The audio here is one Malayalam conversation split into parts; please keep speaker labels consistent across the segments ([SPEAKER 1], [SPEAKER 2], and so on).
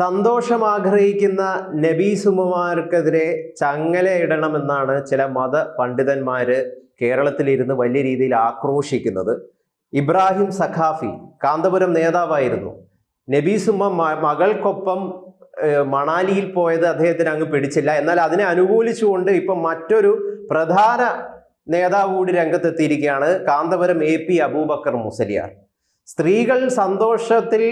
[SPEAKER 1] സന്തോഷം ആഗ്രഹിക്കുന്ന ചങ്ങല ചങ്ങലയിടണമെന്നാണ് ചില മത പണ്ഡിതന്മാർ കേരളത്തിലിരുന്ന് വലിയ രീതിയിൽ ആക്രോശിക്കുന്നത്. ഇബ്രാഹിം സഖാഫി കാന്തപുരം നേതാവായിരുന്നു. നബീസുമ്മ മകൾക്കൊപ്പം മണാലിയിൽ പോയത് അദ്ദേഹത്തിന് അങ്ങ് പിടിച്ചില്ല. എന്നാൽ അതിനെ അനുകൂലിച്ചുകൊണ്ട് ഇപ്പം മറ്റൊരു പ്രധാന നേതാവ് കൂടി രംഗത്തെത്തിയിരിക്കുകയാണ് കാന്തപുരം എ പി അബൂബക്കർ മുസലിയാർ. സ്ത്രീകൾ സന്തോഷത്തിൽ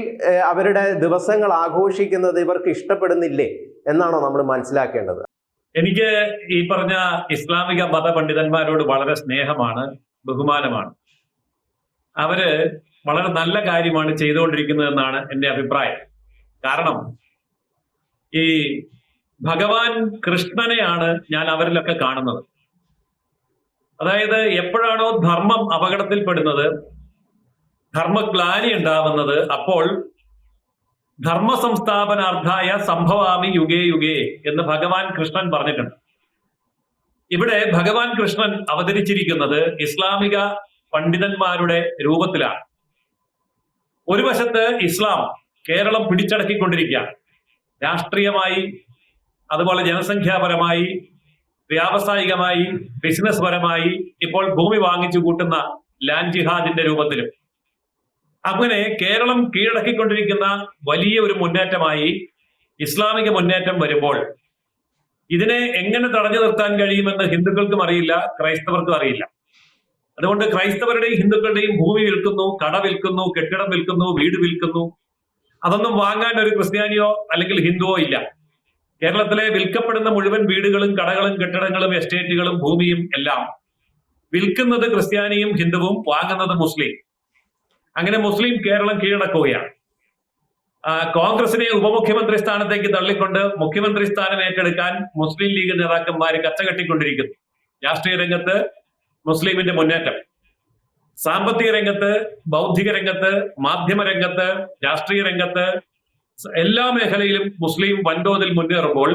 [SPEAKER 1] അവരുടെ ദിവസങ്ങൾ ആഘോഷിക്കുന്നത് ഇവർക്ക് ഇഷ്ടപ്പെടുന്നില്ലേ എന്നാണോ നമ്മൾ മനസ്സിലാക്കേണ്ടത്?
[SPEAKER 2] എനിക്ക് ഈ പറഞ്ഞ ഇസ്ലാമിക മത പണ്ഡിതന്മാരോട് വളരെ സ്നേഹമാണ് ബഹുമാനമാണ്. അവർ വളരെ നല്ല കാര്യമാണ് ചെയ്തുകൊണ്ടിരിക്കുന്നതെന്നാണ് എന്റെ അഭിപ്രായം. കാരണം ഈ ഭഗവാൻ കൃഷ്ണനെയാണ് ഞാൻ അവരിലൊക്കെ കാണുന്നത്. അതായത് എപ്പോഴാണോ ധർമ്മം അപകടത്തിൽപ്പെടുന്നത് ധർമ്മഗ്ലാനി ഉണ്ടാവുന്നത് അപ്പോൾ ധർമ്മ സംസ്ഥാപനാർത്ഥായ സംഭവാമി യുഗേ യുഗേ എന്ന് ഭഗവാൻ കൃഷ്ണൻ പറഞ്ഞിട്ടുണ്ട്. ഇവിടെ ഭഗവാൻ കൃഷ്ണൻ അവതരിച്ചിരിക്കുന്നത് ഇസ്ലാമിക പണ്ഡിതന്മാരുടെ രൂപത്തിലാണ്. ഒരു വശത്ത് ഇസ്ലാം കേരളം പിടിച്ചടക്കിക്കൊണ്ടിരിക്കുക രാഷ്ട്രീയമായി അതുപോലെ ജനസംഖ്യാപരമായി വ്യാവസായികമായി ബിസിനസ് പരമായി ഇപ്പോൾ ഭൂമി വാങ്ങിച്ചു കൂട്ടുന്ന ലാൻഡ് ജിഹാദിന്റെ രൂപത്തിലും. അങ്ങനെ കേരളം കീഴടക്കിക്കൊണ്ടിരിക്കുന്ന വലിയ ഒരു മുന്നേറ്റമായി ഇസ്ലാമിക മുന്നേറ്റം വരുമ്പോൾ ഇതിനെ എങ്ങനെ തടഞ്ഞു നിർത്താൻ കഴിയുമെന്ന് ഹിന്ദുക്കൾക്കും അറിയില്ല ക്രൈസ്തവർക്കും അറിയില്ല. അതുകൊണ്ട് ക്രൈസ്തവരുടെയും ഹിന്ദുക്കളുടെയും ഭൂമി വിൽക്കുന്നു കട വിൽക്കുന്നു കെട്ടിടം വിൽക്കുന്നു വീട് വിൽക്കുന്നു. അതൊന്നും വാങ്ങാൻ ഒരു ക്രിസ്ത്യാനിയോ അല്ലെങ്കിൽ ഹിന്ദുവോ ഇല്ല. കേരളത്തിലെ വിൽക്കപ്പെടുന്ന മുഴുവൻ വീടുകളും കടകളും കെട്ടിടങ്ങളും എസ്റ്റേറ്റുകളും ഭൂമിയും എല്ലാം വിൽക്കുന്നത് ക്രിസ്ത്യാനിയും ഹിന്ദുവും വാങ്ങുന്നത് മുസ്ലിം. അങ്ങനെ മുസ്ലിം കേരളം കീഴടക്കുകയാണ്. കോൺഗ്രസിനെ ഉപമുഖ്യമന്ത്രി സ്ഥാനത്തേക്ക് തള്ളിക്കൊണ്ട് മുഖ്യമന്ത്രി സ്ഥാനം ഏറ്റെടുക്കാൻ മുസ്ലിം ലീഗ് നേതാക്കന്മാർ കച്ചകെട്ടിക്കൊണ്ടിരിക്കുന്നു. രാഷ്ട്രീയ രംഗത്ത് മുസ്ലിമിന്റെ മുന്നേറ്റം. സാമ്പത്തിക രംഗത്ത് ബൗദ്ധിക രംഗത്ത് മാധ്യമ രംഗത്ത് രാഷ്ട്രീയ രംഗത്ത് എല്ലാ മേഖലയിലും മുസ്ലിം വൻതോതിൽ മുന്നേറുമ്പോൾ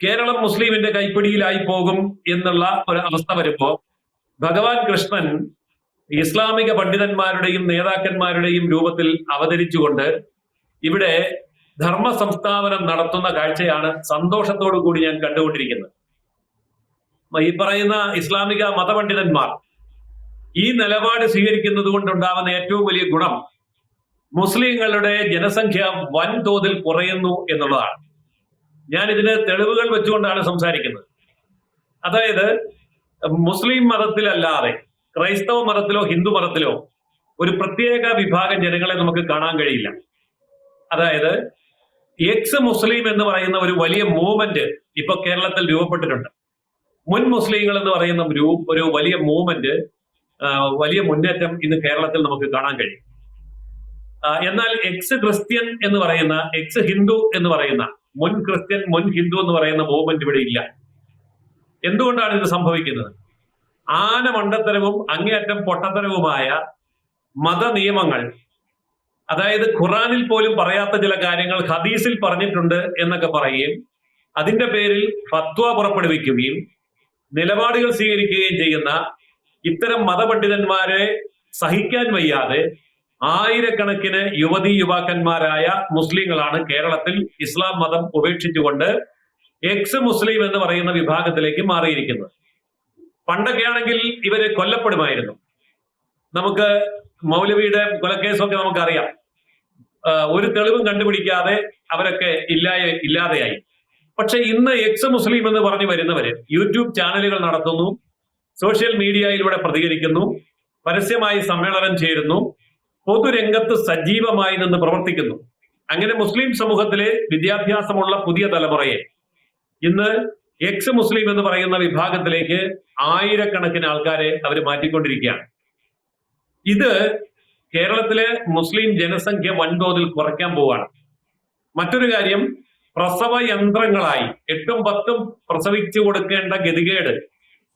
[SPEAKER 2] കേരളം മുസ്ലിമിന്റെ കൈപ്പിടിയിലായി പോകും എന്നുള്ള ഒരു അവസ്ഥ വരുമ്പോൾ ഭഗവാൻ കൃഷ്ണൻ ഇസ്ലാമിക പണ്ഡിതന്മാരുടെയും നേതാക്കന്മാരുടെയും രൂപത്തിൽ അവതരിച്ചുകൊണ്ട് ഇവിടെ ധർമ്മ സംസ്ഥാപനം നടത്തുന്ന കാഴ്ചയാണ് സന്തോഷത്തോടു കൂടി ഞാൻ കണ്ടുകൊണ്ടിരിക്കുന്നത്. ഈ പറയുന്ന ഇസ്ലാമിക മതപണ്ഡിതന്മാർ ഈ നിലപാട് സ്വീകരിക്കുന്നത് കൊണ്ടുണ്ടാവുന്ന ഏറ്റവും വലിയ ഗുണം മുസ്ലിങ്ങളുടെ ജനസംഖ്യ വൻതോതിൽ കുറയുന്നു എന്നുള്ളതാണ്. ഞാൻ ഇതിന് തെളിവുകൾ വെച്ചുകൊണ്ടാണ് സംസാരിക്കുന്നത്. അതായത് മുസ്ലിം മതത്തിലല്ലാതെ ക്രൈസ്തവ മതത്തിലോ ഹിന്ദു മതത്തിലോ ഒരു പ്രത്യേക വിഭാഗം ജനങ്ങളെ നമുക്ക് കാണാൻ കഴിയില്ല. അതായത് എക്സ് മുസ്ലിം എന്ന് പറയുന്ന ഒരു വലിയ മൂവ്മെന്റ് ഇപ്പൊ കേരളത്തിൽ രൂപപ്പെട്ടിട്ടുണ്ട്. മുൻ മുസ്ലിങ്ങൾ എന്ന് പറയുന്ന ഒരു വലിയ മൂവ്മെന്റ് വലിയ മുന്നേറ്റം ഇന്ന് കേരളത്തിൽ നമുക്ക് കാണാൻ കഴിയും. എന്നാൽ എക്സ് ക്രിസ്ത്യൻ എന്ന് പറയുന്ന എക്സ് ഹിന്ദു എന്ന് പറയുന്ന മുൻ ക്രിസ്ത്യൻ മുൻ ഹിന്ദു എന്ന് പറയുന്ന മൂവ്മെന്റ് ഇവിടെ ഇല്ല. എന്തുകൊണ്ടാണ് ഇത് സംഭവിക്കുന്നത്? ആന മണ്ടത്തരവും അങ്ങേയറ്റം പൊട്ടത്തരവുമായ മത നിയമങ്ങൾ അതായത് ഖുറാനിൽ പോലും പറയാത്ത ചില കാര്യങ്ങൾ ഹദീസിൽ പറഞ്ഞിട്ടുണ്ട് എന്നൊക്കെ പറയുകയും അതിന്റെ പേരിൽ ഫത്വ പുറപ്പെടുവിക്കുകയും നിലപാടുകൾ സ്വീകരിക്കുകയും ചെയ്യുന്ന ഇത്തരം മതപണ്ഡിതന്മാരെ സഹിക്കാൻ വയ്യാതെ ആയിരക്കണക്കിന് യുവതി യുവാക്കന്മാരായ മുസ്ലിങ്ങളാണ് കേരളത്തിൽ ഇസ്ലാം മതം ഉപേക്ഷിച്ചുകൊണ്ട് എക്സ് മുസ്ലിം എന്ന് പറയുന്ന വിഭാഗത്തിലേക്ക് മാറിയിരിക്കുന്നത്. പണ്ടൊക്കെ ആണെങ്കിൽ ഇവർ കൊല്ലപ്പെടുമായിരുന്നു. നമുക്ക് മൗലവിയുടെ കൊലക്കേസൊക്കെ നമുക്കറിയാം. ഒരു തെളിവും കണ്ടുപിടിക്കാതെ അവരൊക്കെ ഇല്ലായ ഇല്ലാതെയായി. പക്ഷെ ഇന്ന് എക്സ് മുസ്ലിം എന്ന് പറഞ്ഞു വരുന്നവര് യൂട്യൂബ് ചാനലുകൾ നടത്തുന്നു സോഷ്യൽ മീഡിയയിലൂടെ പ്രതികരിക്കുന്നു പരസ്യമായി സമ്മേളനം ചേരുന്നു പൊതുരംഗത്ത് സജീവമായി നിന്ന് പ്രവർത്തിക്കുന്നു. അങ്ങനെ മുസ്ലിം സമൂഹത്തിലെ വിദ്യാഭ്യാസമുള്ള പുതിയ തലമുറയെ ഇന്ന് എക്സ് മുസ്ലിം എന്ന് പറയുന്ന വിഭാഗത്തിലേക്ക് ആയിരക്കണക്കിന് ആൾക്കാരെ അവർ മാറ്റിക്കൊണ്ടിരിക്കുകയാണ്. ഇത് കേരളത്തിലെ മുസ്ലിം ജനസംഖ്യ വൻതോതിൽ കുറയ്ക്കാൻ പോവുകയാണ് മറ്റൊരു കാര്യം പ്രസവ യന്ത്രങ്ങളായി എട്ടും പത്തും പ്രസവിച്ചു കൊടുക്കേണ്ട ഗതികേട്.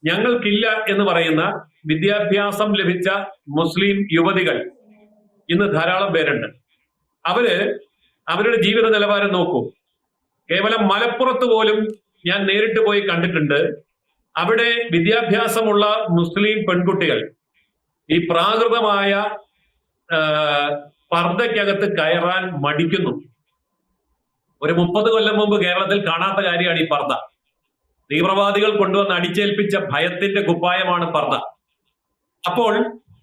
[SPEAKER 2] ഞങ്ങൾക്കില്ല എന്ന് പറയുന്ന വിദ്യാഭ്യാസം ലഭിച്ച മുസ്ലിം യുവതികൾ ഇന്ന് ധാരാളം പേരുണ്ട്. അവർ അവരുടെ ജീവിത നിലവാരം നോക്കൂ. കേവലം മലപ്പുറത്ത് പോലും ഞാൻ നേരിട്ട് പോയി കണ്ടിട്ടുണ്ട്. അവിടെ വിദ്യാഭ്യാസമുള്ള മുസ്ലിം പെൺകുട്ടികൾ ഈ പ്രാകൃതമായ ആ, പർദ്ദയ്ക്കകത്ത് കയറാൻ മടിക്കുന്നു. ഒരു മുപ്പത് കൊല്ലം മുമ്പ് കേരളത്തിൽ കാണാത്ത കാര്യമാണ് ഈ പർദ്ദ. തീവ്രവാദികൾ കൊണ്ടുവന്ന് അടിച്ചേൽപ്പിച്ച ഭയത്തിന്റെ കുപ്പായമാണ് പർദ്ദ. അപ്പോൾ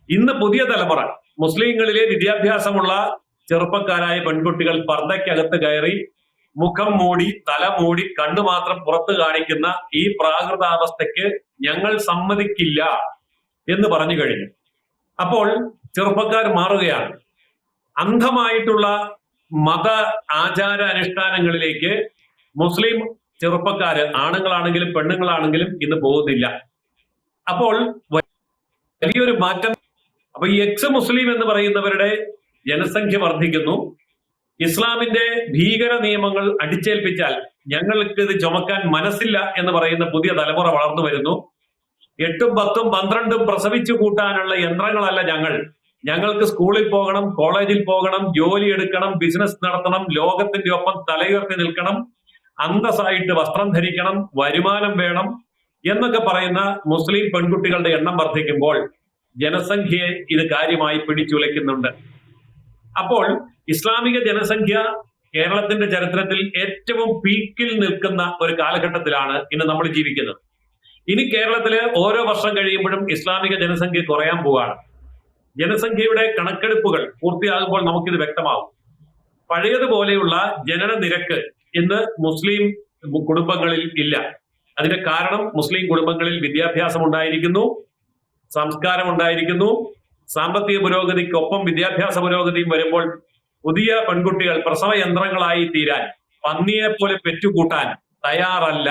[SPEAKER 2] ഇന്ന് പുതിയ തലമുറ മുസ്ലിങ്ങളിലെ വിദ്യാഭ്യാസമുള്ള ചെറുപ്പക്കാരായ പെൺകുട്ടികൾ പർദ്ദയ്ക്കകത്ത് കയറി മുഖം മൂടി തല മൂടി കണ്ണു മാത്രം പുറത്തു കാണിക്കുന്ന ഈ പ്രാകൃതാവസ്ഥയ്ക്ക് ഞങ്ങൾ സമ്മതിക്കില്ല എന്ന് പറഞ്ഞു കഴിഞ്ഞു. അപ്പോൾ ചെറുപ്പക്കാർ മാറുകയാണ്. അന്ധമായിട്ടുള്ള മത ആചാര അനുഷ്ഠാനങ്ങളിലേക്ക് മുസ്ലിം ചെറുപ്പക്കാര് ആണുങ്ങളാണെങ്കിലും പെണ്ണുങ്ങളാണെങ്കിലും ഇന്ന് പോകുന്നില്ല. അപ്പോൾ വലിയൊരു മാറ്റം അപ്പൊ ഈ എക്സ് മുസ്ലിം എന്ന് പറയുന്നവരുടെ ജനസംഖ്യ വർദ്ധിക്കുന്നു. ഇസ്ലാമിന്റെ ഭീകര നിയമങ്ങൾ അടിച്ചേൽപ്പിച്ചാൽ ഞങ്ങൾക്ക് ഇത് ചുമക്കാൻ മനസ്സില്ല എന്ന് പറയുന്ന പുതിയ തലമുറ വളർന്നു വരുന്നു. എട്ടും പത്തും പന്ത്രണ്ടും പ്രസവിച്ചു കൂട്ടാനുള്ള യന്ത്രങ്ങളല്ല ഞങ്ങൾ. ഞങ്ങൾക്ക് സ്കൂളിൽ പോകണം കോളേജിൽ പോകണം ജോലി എടുക്കണം ബിസിനസ് നടത്തണം ലോകത്തിന്റെ ഒപ്പം തലയുയർത്തി നിൽക്കണം അന്തസ്സായിട്ട് വസ്ത്രം ധരിക്കണം വരുമാനം വേണം എന്നൊക്കെ പറയുന്ന മുസ്ലിം പെൺകുട്ടികളുടെ എണ്ണം വർദ്ധിക്കുമ്പോൾ ജനസംഖ്യയെ ഇത് കാര്യമായി പിടിച്ചുലയ്ക്കുന്നുണ്ട്. അപ്പോൾ ഇസ്ലാമിക ജനസംഖ്യ കേരളത്തിന്റെ ചരിത്രത്തിൽ ഏറ്റവും പീക്കിൽ നിൽക്കുന്ന ഒരു കാലഘട്ടത്തിലാണ് ഇന്ന് നമ്മൾ ജീവിക്കുന്നത്. ഇനി കേരളത്തിൽ ഓരോ വർഷം കഴിയുമ്പോഴും ഇസ്ലാമിക ജനസംഖ്യ കുറയാൻ പോവുകയാണ് ജനസംഖ്യയുടെ കണക്കെടുപ്പുകൾ പൂർത്തിയാകുമ്പോൾ നമുക്കിത് വ്യക്തമാവും. പഴയതുപോലെയുള്ള ജനന നിരക്ക് ഇന്ന് മുസ്ലിം കുടുംബങ്ങളിൽ ഇല്ല. അതിന്റെ കാരണം മുസ്ലിം കുടുംബങ്ങളിൽ വിദ്യാഭ്യാസം ഉണ്ടായിരിക്കുന്നു സംസ്കാരം ഉണ്ടായിരിക്കുന്നു സാമ്പത്തിക പുരോഗതിക്കൊപ്പം വിദ്യാഭ്യാസ പുരോഗതിയും വരുമ്പോൾ പുതിയ പെൺകുട്ടികൾ പ്രസവ യന്ത്രങ്ങളായി തീരാൻ പന്നിയെ പോലെ പെറ്റുകൂട്ടാൻ തയ്യാറല്ല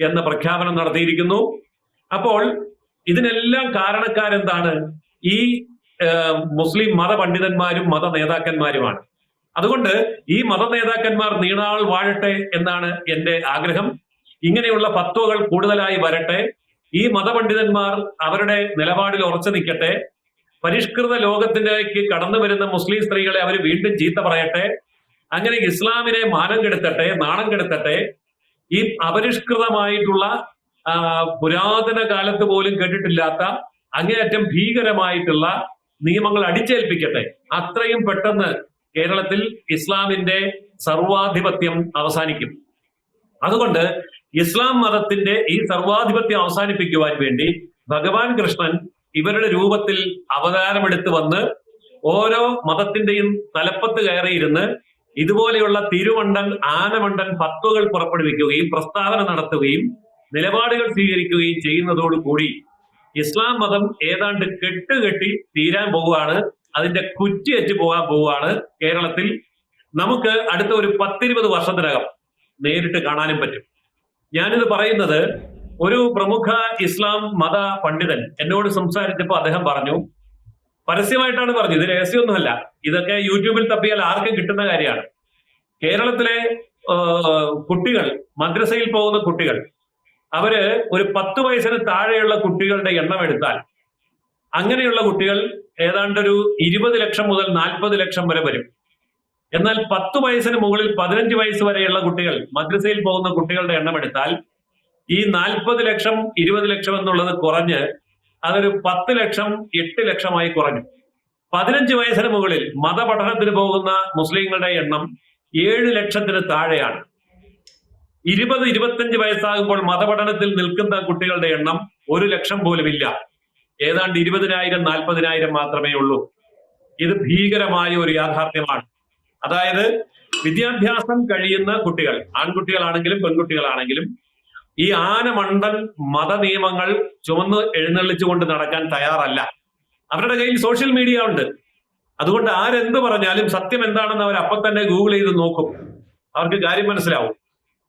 [SPEAKER 2] എന്ന് പ്രഖ്യാപനം നടത്തിയിരിക്കുന്നു. അപ്പോൾ ഇതിനെല്ലാം കാരണക്കാരെന്താണ്? ഈ മുസ്ലിം മുസ്ലിം മതപണ്ഡിതന്മാരും മത നേതാക്കന്മാരുമാണ് അതുകൊണ്ട് ഈ മത നേതാക്കന്മാർ നീണാൾ വാഴട്ടെ എന്നാണ് എന്റെ ആഗ്രഹം. ഇങ്ങനെയുള്ള ഫത്വകൾ കൂടുതലായി വരട്ടെ. ഈ മതപണ്ഡിതന്മാർ അവരുടെ നിലപാടിൽ ഉറച്ചു നിൽക്കട്ടെ. പരിഷ്കൃത ലോകത്തിലേക്ക് കടന്നു വരുന്ന മുസ്ലിം സ്ത്രീകളെ അവർ വീണ്ടും ചീത്ത പറയട്ടെ? അങ്ങനെ ഇസ്ലാമിനെ മാനം കെടുത്തട്ടെ നാണം കെടുത്തട്ടെ? ഈ അപരിഷ്കൃതമായിട്ടുള്ള പുരാതന കാലത്ത് പോലും കേട്ടിട്ടില്ലാത്ത അങ്ങേയറ്റം ഭീകരമായിട്ടുള്ള നിയമങ്ങൾ അടിച്ചേൽപ്പിക്കട്ടെ? അത്രയും പെട്ടെന്ന് കേരളത്തിൽ ഇസ്ലാമിന്റെ സർവാധിപത്യം അവസാനിക്കും. അതുകൊണ്ട് ഇസ്ലാം മതത്തിന്റെ ഈ സർവാധിപത്യം അവസാനിപ്പിക്കുവാൻ വേണ്ടി ഭഗവാൻ കൃഷ്ണൻ ഇവരുടെ രൂപത്തിൽ അവതാരമെടുത്ത് വന്ന് ഓരോ മതത്തിന്റെയും തലപ്പത്ത് കയറിയിരുന്ന് ഇതുപോലെയുള്ള തിരുവണ്ടൻ ആനമണ്ടൻ ഫത്വകൾ പുറപ്പെടുവിക്കുകയും പ്രസ്താവന നടത്തുകയും നിലപാടുകൾ സ്വീകരിക്കുകയും ചെയ്യുന്നതോടുകൂടി ഇസ്ലാം മതം ഏതാണ്ട് കെട്ടുകെട്ടി തീരാൻ പോവുകയാണ്. അതിന്റെ കുറ്റിയറ്റ് പോകാൻ പോവുകയാണ് കേരളത്തിൽ. നമുക്ക് അടുത്ത ഒരു പത്തിരുപത് വർഷത്തിനകം നേരിട്ട് കാണാനും പറ്റും. ഞാനിത് പറയുന്നത് ഒരു പ്രമുഖ ഇസ്ലാം മത പണ്ഡിതൻ എന്നോട് സംസാരിച്ചപ്പോൾ അദ്ദേഹം പറഞ്ഞു പരസ്യമായിട്ടാണ് പറഞ്ഞത് ഇത് രഹസ്യമൊന്നുമല്ല ഇതൊക്കെ യൂട്യൂബിൽ തപ്പിയാൽ ആർക്കും കിട്ടുന്ന കാര്യമാണ്. കേരളത്തിലെ കുട്ടികൾ മദ്രസയിൽ പോകുന്ന കുട്ടികൾ അവർ ഒരു പത്ത് വയസ്സിന് താഴെയുള്ള കുട്ടികളുടെ എണ്ണം എടുത്താൽ അങ്ങനെയുള്ള കുട്ടികൾ ഏതാണ്ട് ഒരു ഇരുപത് ലക്ഷം മുതൽ നാൽപ്പത് ലക്ഷം വരെ വരും. എന്നാൽ പത്ത് വയസ്സിന് മുകളിൽ പതിനഞ്ച് വയസ്സ് വരെയുള്ള കുട്ടികൾ മദ്രസയിൽ പോകുന്ന കുട്ടികളുടെ എണ്ണം എടുത്താൽ ഈ നാൽപ്പത് ലക്ഷം ഇരുപത് ലക്ഷം എന്നുള്ളത് കുറഞ്ഞ് അതൊരു പത്ത് ലക്ഷം എട്ട് ലക്ഷമായി കുറഞ്ഞു. പതിനഞ്ച് വയസ്സിന് മുകളിൽ മതപഠനത്തിന് പോകുന്ന മുസ്ലിങ്ങളുടെ എണ്ണം ഏഴ് ലക്ഷത്തിന് താഴെയാണ്. ഇരുപത് ഇരുപത്തഞ്ച് വയസ്സാകുമ്പോൾ മതപഠനത്തിൽ നിൽക്കുന്ന കുട്ടികളുടെ എണ്ണം ഒരു ലക്ഷം പോലും ഇല്ല ഏതാണ്ട് ഇരുപതിനായിരം നാൽപ്പതിനായിരം മാത്രമേ ഉള്ളൂ. ഇത് ഭീകരമായ ഒരു യാഥാർത്ഥ്യമാണ്. അതായത് വിദ്യാഭ്യാസം കഴിയുന്ന കുട്ടികൾ ആൺകുട്ടികളാണെങ്കിലും പെൺകുട്ടികളാണെങ്കിലും ഈ ആനമണ്ടൽ മത നിയമങ്ങൾ ചുമന്ന് എഴുന്നള്ളിച്ചുകൊണ്ട് നടക്കാൻ തയ്യാറല്ല. അവരുടെ കയ്യിൽ സോഷ്യൽ മീഡിയ ഉണ്ട്. അതുകൊണ്ട് ആരെന്ത് പറഞ്ഞാലും സത്യം എന്താണെന്ന് അവർ അപ്പം തന്നെ ഗൂഗിൾ ചെയ്ത് നോക്കും. അവർക്ക് കാര്യം മനസ്സിലാവും.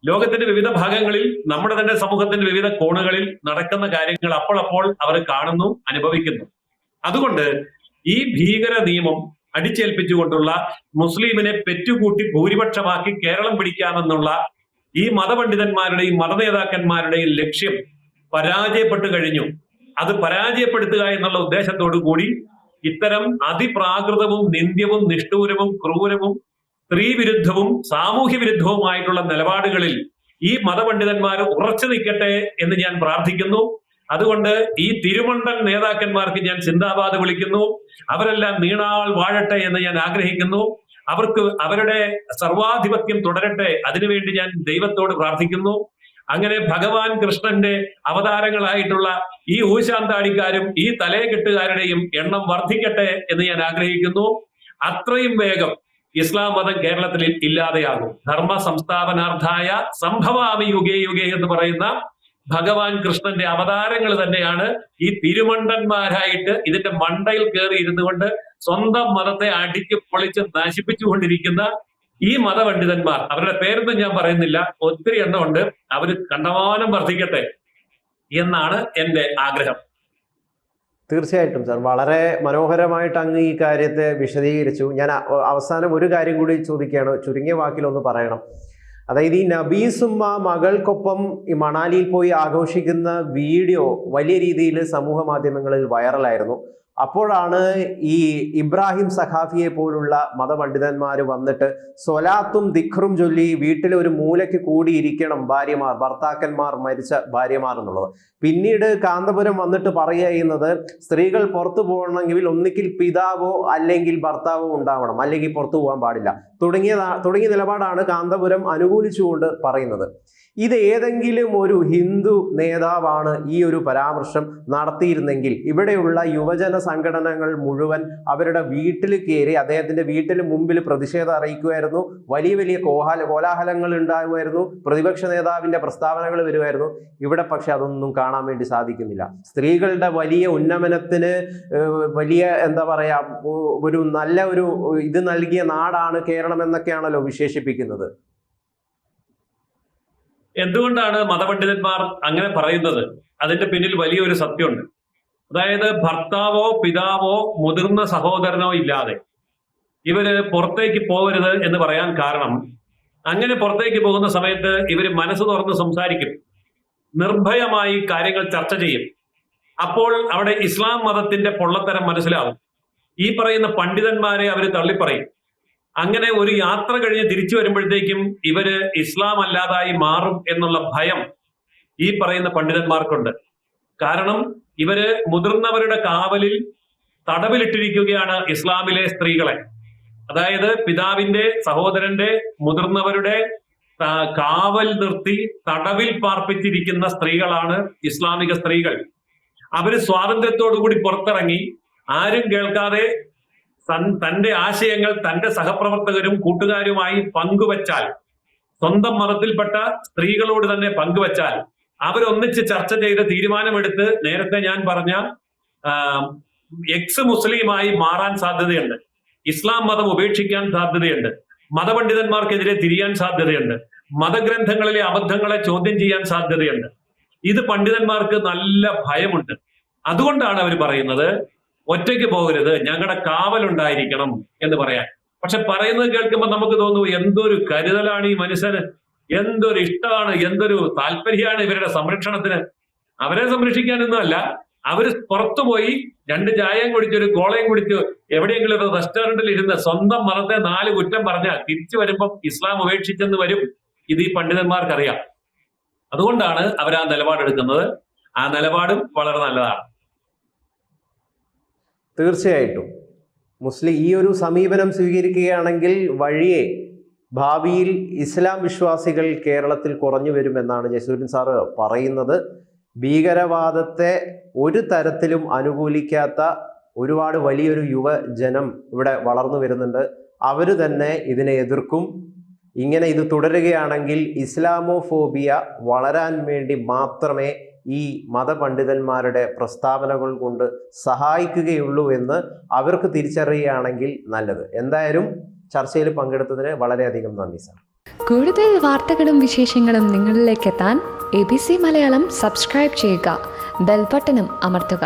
[SPEAKER 2] ലോകത്തിന്റെ വിവിധ ഭാഗങ്ങളിൽ നമ്മുടെ തന്നെ സമൂഹത്തിന്റെ വിവിധ കോണുകളിൽ നടക്കുന്ന കാര്യങ്ങൾ അപ്പോഴപ്പോൾ അവർ കാണുന്നു അനുഭവിക്കുന്നു. അതുകൊണ്ട് ഈ ഭീകര നിയമം അടിച്ചേൽപ്പിച്ചുകൊണ്ടുള്ള മുസ്ലിമിനെ പെറ്റുകൂട്ടി ഭൂരിപക്ഷമാക്കി കേരളം പിടിക്കാമെന്നുള്ള ഈ മതപണ്ഡിതന്മാരുടെയും മതനേതാക്കന്മാരുടെയും ലക്ഷ്യം പരാജയപ്പെട്ടു കഴിഞ്ഞു. അത് പരാജയപ്പെടുത്തുക എന്നുള്ള ഉദ്ദേശത്തോടു കൂടി ഇത്തരം അതിപ്രാകൃതവും നിന്ദ്യവും നിഷ്ഠൂരവും ക്രൂരവും സ്ത്രീവിരുദ്ധവും സാമൂഹ്യ വിരുദ്ധവുമായിട്ടുള്ള നിലപാടുകളിൽ ഈ മതപണ്ഡിതന്മാർ ഉറച്ചു നിൽക്കട്ടെ എന്ന് ഞാൻ പ്രാർത്ഥിക്കുന്നു. അതുകൊണ്ട് ഈ തിരുമണ്ടൻ നേതാക്കന്മാർക്ക് ഞാൻ ചിന്താബാധ വിളിക്കുന്നു. അവരെല്ലാം നീണാൾ വാഴട്ടെ എന്ന് ഞാൻ ആഗ്രഹിക്കുന്നു. അവർക്ക് അവരുടെ സർവാധിപത്യം തുടരട്ടെ. അതിനുവേണ്ടി ഞാൻ ദൈവത്തോട് പ്രാർത്ഥിക്കുന്നു. അങ്ങനെ ഭഗവാൻ കൃഷ്ണന്റെ അവതാരങ്ങളായിട്ടുള്ള ഈ ഊശാന്താടിക്കാരും ഈ തലയെക്കെട്ടുകാരുടെയും എണ്ണം വർദ്ധിക്കട്ടെ എന്ന് ഞാൻ ആഗ്രഹിക്കുന്നു. അത്രയും വേഗം ഇസ്ലാം മതം കേരളത്തിൽ ഇല്ലാതെയാകും. ധർമ്മ സംസ്ഥാപനാർത്ഥായ സംഭവാമി യുഗേ യുഗേ എന്ന് പറയുന്ന ഭഗവാൻ കൃഷ്ണന്റെ അവതാരങ്ങൾ തന്നെയാണ് ഈ തിരുമണ്ടന്മാരായിട്ട് ഇതിന്റെ മണ്ടയിൽ കയറി ഇരുന്നു കൊണ്ട് സ്വന്തം മതത്തെ അടിച്ച് പൊളിച്ച് നശിപ്പിച്ചുകൊണ്ടിരിക്കുന്ന ഈ മതപണ്ഡിതന്മാർ. അവരുടെ പേരൊന്നും ഞാൻ പറയുന്നില്ല. ഒത്തിരി എണ്ണമുണ്ട് അവർ കണ്ടമാനം വർദ്ധിക്കട്ടെ എന്നാണ് എന്റെ ആഗ്രഹം.
[SPEAKER 1] തീർച്ചയായിട്ടും സാർ. വളരെ മനോഹരമായിട്ട് അങ്ങ് ഈ കാര്യത്തെ വിശദീകരിച്ചു. ഞാൻ അവസാനം ഒരു കാര്യം കൂടി ചോദിക്കുകയാണ്. ചുരുങ്ങിയ വാക്കിലൊന്ന് പറയണം. അതായത് ഈ നബീസുമ്മ മകൾക്കൊപ്പം ഈ മണാലിയിൽ പോയി ആഘോഷിക്കുന്ന വീഡിയോ വലിയ രീതിയിൽ സമൂഹ മാധ്യമങ്ങളിൽ വൈറലായിരുന്നു. അപ്പോഴാണ് ഈ ഇബ്രാഹിം സഖാഫിയെ പോലുള്ള മതപണ്ഡിതന്മാർ വന്നിട്ട് സ്വലാത്തും ദിഖറും ചൊല്ലി വീട്ടിൽ ഒരു മൂലയ്ക്ക് കൂടിയിരിക്കണം ഭാര്യമാർ ഭർത്താക്കന്മാർ മരിച്ച ഭാര്യമാർ എന്നുള്ളത്. പിന്നീട് കാന്തപുരം വന്നിട്ട് പറയുന്നത് സ്ത്രീകൾ പുറത്തു പോകണമെങ്കിൽ ഒന്നിക്കിൽ പിതാവോ അല്ലെങ്കിൽ ഭർത്താവോ ഉണ്ടാവണം. അല്ലെങ്കിൽ പുറത്തു പോകാൻ പാടില്ല. തുടങ്ങിയ തുടങ്ങിയ നിലപാടാണ് കാന്തപുരം അനുകൂലിച്ചുകൊണ്ട് പറയുന്നത്. ഇത് ഏതെങ്കിലും ഒരു ഹിന്ദു നേതാവാണ് ഈ ഒരു പരാമർശം നടത്തിയിരുന്നെങ്കിൽ ഇവിടെയുള്ള യുവജന സംഘടനകൾ മുഴുവൻ അവരുടെ വീട്ടിൽ കയറി അദ്ദേഹത്തിന്റെ വീട്ടിൽ മുമ്പിൽ പ്രതിഷേധം അറിയിക്കുമായിരുന്നു. വലിയ വലിയ കോഹാല കോലാഹലങ്ങൾ ഉണ്ടാകുമായിരുന്നു. പ്രതിപക്ഷ നേതാവിന്റെ പ്രസ്താവനകൾ വരുമായിരുന്നു. ഇവിടെ പക്ഷെ അതൊന്നും കാണാൻ വേണ്ടി സാധിക്കുന്നില്ല. സ്ത്രീകളുടെ വലിയ ഉന്നമനത്തിന് വലിയ എന്താ പറയാ ഒരു നല്ല ഒരു ഇത് നൽകിയ നാടാണ് കേരളം എന്നൊക്കെയാണല്ലോ വിശേഷിപ്പിക്കുന്നത്.
[SPEAKER 2] എന്തുകൊണ്ടാണ് മതപണ്ഡിതന്മാർ അങ്ങനെ പറയുന്നത്? അതിന്റെ പിന്നിൽ വലിയൊരു സത്യമുണ്ട്. അതായത് ഭർത്താവോ പിതാവോ മുതിർന്ന സഹോദരനോ ഇല്ലാതെ ഇവർ പുറത്തേക്ക് പോകരുത് എന്ന് പറയാൻ കാരണം അങ്ങനെ പുറത്തേക്ക് പോകുന്ന സമയത്ത് ഇവർ മനസ്സ് തുറന്ന് സംസാരിക്കും. നിർഭയമായി കാര്യങ്ങൾ ചർച്ച ചെയ്യും. അപ്പോൾ അവിടെ ഇസ്ലാം മതത്തിന്റെ പൊള്ളത്തരം മനസ്സിലാവും. ഈ പറയുന്ന പണ്ഡിതന്മാരെ അവർ തള്ളിപ്പറയും. അങ്ങനെ ഒരു യാത്ര കഴിഞ്ഞ് തിരിച്ചു വരുമ്പോഴത്തേക്കും ഇവർ ഇസ്ലാം അല്ലാതായി മാറും എന്നുള്ള ഭയം ഈ പറയുന്ന പണ്ഡിതന്മാർക്കുണ്ട്. കാരണം ഇവർ മുതിർന്നവരുടെ കാവലിൽ തടവിലിട്ടിരിക്കുകയാണ് ഇസ്ലാമിലെ സ്ത്രീകളെ. അതായത് പിതാവിന്റെ സഹോദരന്റെ മുതിർന്നവരുടെ കാവൽ നിർത്തി തടവിൽ പാർപ്പിച്ചിരിക്കുന്ന സ്ത്രീകളാണ് ഇസ്ലാമിക സ്ത്രീകൾ. അവർ സ്വാതന്ത്ര്യത്തോടുകൂടി പുറത്തിറങ്ങി ആരും കേൾക്കാതെ തന്റെ ആശയങ്ങൾ തന്റെ സഹപ്രവർത്തകരും കൂട്ടുകാരുമായി പങ്കുവച്ചാൽ സ്വന്തം മതത്തിൽപ്പെട്ട സ്ത്രീകളോട് തന്നെ പങ്കുവച്ചാൽ അവരൊന്നിച്ച് ചർച്ച ചെയ്ത് തീരുമാനമെടുത്ത് നേരത്തെ ഞാൻ പറഞ്ഞ എക്സ് മുസ്ലിമായി മാറാൻ സാധ്യതയുണ്ട്. ഇസ്ലാം മതം ഉപേക്ഷിക്കാൻ സാധ്യതയുണ്ട്. മതപണ്ഡിതന്മാർക്കെതിരെ തിരിയാൻ സാധ്യതയുണ്ട്. മതഗ്രന്ഥങ്ങളിലെ അബദ്ധങ്ങളെ ചോദ്യം ചെയ്യാൻ സാധ്യതയുണ്ട്. ഇത് പണ്ഡിതന്മാർക്ക് നല്ല ഭയമുണ്ട്. അതുകൊണ്ടാണ് അവർ പറയുന്നത് ഒറ്റയ്ക്ക് പോകരുത് ഞങ്ങളുടെ കാവലുണ്ടായിരിക്കണം എന്ന് പറയാൻ. പക്ഷെ പറയുന്നത് കേൾക്കുമ്പോൾ നമുക്ക് തോന്നുന്നു എന്തൊരു കരുതലാണ് ഈ മനുഷ്യന്. എന്തൊരു ഇഷ്ടമാണ് എന്തൊരു താല്പര്യമാണ് ഇവരുടെ സംരക്ഷണത്തിന്. അവരെ സംരക്ഷിക്കാനൊന്നുമല്ല അവർ പുറത്തുപോയി രണ്ട് ചായയും കുടിച്ച് ഒരു കോളയും കുടിച്ച് എവിടെയെങ്കിലും ഒരു റെസ്റ്റോറന്റിൽ ഇരുന്ന് സ്വന്തം മതത്തെ നാല് കുറ്റം പറഞ്ഞാൽ തിരിച്ചു വരുമ്പം ഇസ്ലാം ഉപേക്ഷിച്ചെന്ന് വരും. ഇത് ഈ പണ്ഡിതന്മാർക്കറിയാം. അതുകൊണ്ടാണ് അവർ ആ നിലപാടെടുക്കുന്നത്. ആ നിലപാടും വളരെ നല്ലതാണ്.
[SPEAKER 1] തീർച്ചയായിട്ടും. മുസ്ലിം ഈ ഒരു സമീപനം സ്വീകരിക്കുകയാണെങ്കിൽ വഴിയെ ഭാവിയിൽ ഇസ്ലാം വിശ്വാസികൾ കേരളത്തിൽ കുറഞ്ഞു വരുമെന്നാണ് ജസൂരിൻ സാറ് പറയുന്നത്. ഭീകരവാദത്തെ ഒരു തരത്തിലും അനുകൂലിക്കാത്ത ഒരുപാട് വലിയൊരു യുവജനം ഇവിടെ വളർന്നു വരുന്നുണ്ട്. അവർ തന്നെ ഇതിനെ എതിർക്കും. ഇങ്ങനെ ഇത് തുടരുകയാണെങ്കിൽ ഇസ്ലാമോഫോബിയ വളരാൻ വേണ്ടി മാത്രമേ ഈ മതപണ്ഡിതന്മാരുടെ പ്രസ്താവനകൾ കൊണ്ട് സഹായിക്കുകയുള്ളൂ എന്ന് അവർക്ക് തിരിച്ചറിയുകയാണെങ്കിൽ നല്ലത്. എന്തായാലും ചർച്ചയിൽ പങ്കെടുത്തതിന് വളരെയധികം നന്ദി സാർ.
[SPEAKER 3] കൂടുതൽ വാർത്തകളും വിശേഷങ്ങളും നിങ്ങളിലേക്ക് എത്താൻ A B C Malayalam subscribe ചെയ്യുക ബെൽബട്ടനും അമർത്തുക.